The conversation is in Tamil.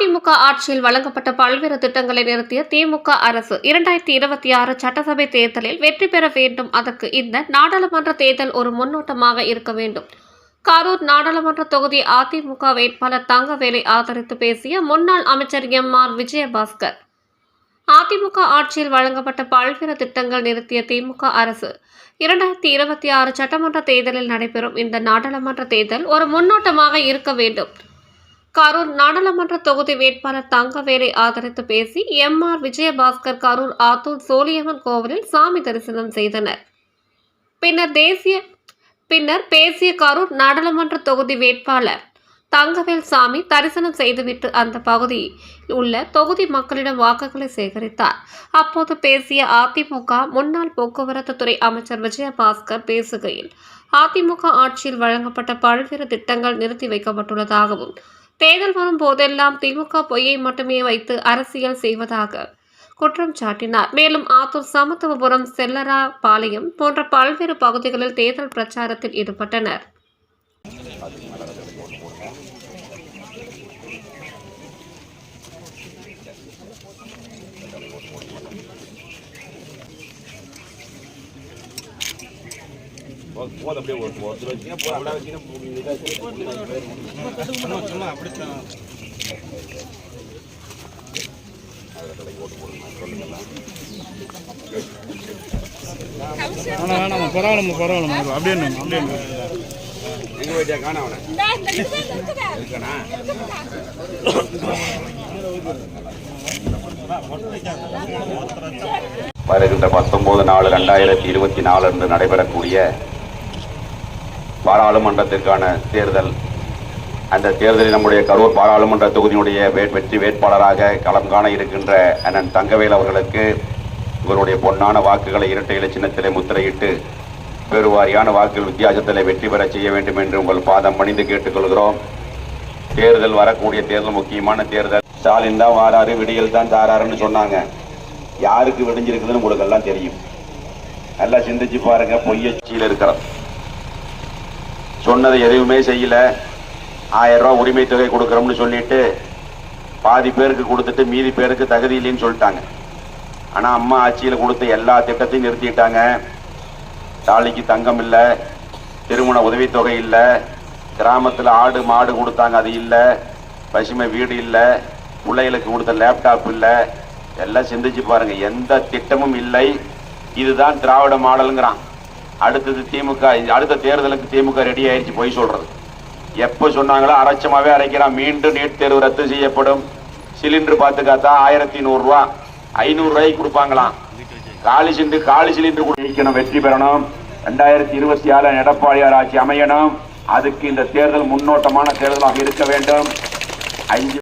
அதிமுக ஆட்சியில் வழங்கப்பட்ட பல்வேறு திட்டங்களை நிறுத்திய திமுக அரசு இரண்டாயிரத்தி இருபத்தி ஆறு சட்டசபை தேர்தலில் வெற்றி பெற வேண்டும். அதற்கு இந்த நாடாளுமன்ற தேர்தல் ஒரு முன்னோட்டமாக இருக்க வேண்டும். கரூர் நாடாளுமன்ற தொகுதி அதிமுக வேட்பாளர் தங்கவேலை ஆதரித்து பேசிய முன்னாள் அமைச்சர் எம் ஆர் விஜயபாஸ்கர். அதிமுக ஆட்சியில் வழங்கப்பட்ட பல்வேறு திட்டங்கள் நிறுத்திய திமுக அரசு இரண்டாயிரத்தி இருபத்தி ஆறு சட்டமன்ற தேர்தலில் நடைபெறும் இந்த நாடாளுமன்ற தேர்தல் ஒரு முன்னோட்டமாக இருக்க வேண்டும். கரூர் நாடாளுமன்ற தொகுதி வேட்பாளர் தங்கவேலை ஆதரித்து பேசி எம் ஆர் விஜயபாஸ்கர் கரூர் ஆத்தூர் சோழியம்மன் கோவிலில் சாமி தரிசனம் செய்தனர். பின்னர் தேசிய பின்னர் பேசிய கரூர் நாடாளுமன்ற தொகுதி வேட்பாளர் தங்கவேல் சாமி தரிசனம் செய்துவிட்டு அந்த பகுதியில் உள்ள தொகுதி மக்களிடம் வாக்குகளை சேகரித்தார். அப்போது பேசிய அதிமுக முன்னாள் போக்குவரத்து துறை அமைச்சர் விஜயபாஸ்கர் பேசுகையில் அதிமுக ஆட்சியில் வழங்கப்பட்ட பல்வேறு திட்டங்கள் நிறுத்தி வைக்கப்பட்டுள்ளதாகவும் தேர்தல் வரும் போதெல்லாம் திமுக பொய்யை மட்டுமே வைத்து அரசியல் செய்வதாக குற்றம் சாட்டினார். மேலும் ஆத்தூர் சமத்துவபுரம் செல்லரா பாளையம் போன்ற பல்வேறு பகுதிகளில் தேர்தல் பிரச்சாரத்தில் ஈடுபட்டனர். போத அப்படியே ஒரு ஒருத்தர் அப்படியே சும்மா அப்படித்தான் வேணாம் பரவாயில்லம்மா பரவாயில்லம்மா அப்படியே அப்படியே எங்க போயிட்டா காண அவனை இருக்கானா வருகின்ற பத்தொன்பது நாலு ரெண்டாயிரத்தி இருபத்தி நாலு அன்று நடைபெறக்கூடிய பாராளுமன்றத்திற்கான தேர்தல். அந்த தேர்தலில் நம்முடைய கரூர் பாராளுமன்ற தொகுதியினுடைய வெற்றி வேட்பாளராக களம் காண இருக்கின்ற அண்ணன் தங்கவேல் அவர்களுக்கு இவருடைய பொன்னான வாக்குகளை இரட்டை இலை சின்னத்திலே முத்திரையிட்டு பெருவாரியான வாக்குகள் வித்தியாசத்திலே வெற்றி பெற செய்ய வேண்டும் என்று உங்கள் பாதம் பணிந்து கேட்டுக்கொள்கிறோம். தேர்தல் வரக்கூடிய தேர்தல் முக்கியமான தேர்தல். ஸ்டாலின் தான் வாராரு விடியல் தான் தாராருன்னு சொன்னாங்க. யாருக்கு விடிஞ்சிருக்குதுன்னு உங்களுக்கு எல்லாம் தெரியும். நல்லா சிந்திச்சு பாருங்க பொய்யச்சியில் இருக்கிறோம். சொன்னதை எதுவுமே செய்யல. ஆயிரம் ரூபாய் உரிமை தொகை கொடுக்குறோம்னு சொல்லிட்டு பாதி பேருக்கு கொடுத்துட்டு மீதி பேருக்கு தகுதி இல்லைன்னு சொல்லிட்டாங்க. ஆனா அம்மா ஆட்சியில் கொடுத்த எல்லா திட்டத்தையும் நிறுத்திட்டாங்க. தாலிக்கு தங்கம் இல்லை திருமண உதவித்தொகை இல்லை கிராமத்தில் ஆடு மாடு கொடுத்தாங்க அது இல்லை பசுமை வீடு இல்லை பிள்ளைகளுக்கு கொடுத்த லேப்டாப் இல்லை எல்லாம் சிந்திச்சு பாருங்க. எந்த திட்டமும் இல்லை. இதுதான் திராவிட மாடலுங்கிறான். அடுத்தது திமுக அடுத்த தேர்தலுக்கு திமுக ரெடி ஆயிடுச்சு போய் சொல்றது. எப்போ சொன்னாங்களோ அரைச்சமாவே அரைக்கிறான். மீண்டும் நீட் தேர்வு ரத்து செய்யப்படும். சிலிண்டர் பார்த்துக்காத்தா ஆயிரத்தி நூறுரூவா ஐநூறு ரூபாய்க்கு கொடுப்பாங்களாம். காலி சிலிண்டர் காலி சிலிண்டர் கூட ஜெயிக்கணும் வெற்றி பெறணும். ரெண்டாயிரத்தி இருபத்தி ஆறு எடப்பாடியார் ஆட்சி அமையணும். அதுக்கு இந்த தேர்தல் முன்னோட்டமான தேர்தலாக இருக்க வேண்டும். ஐந்து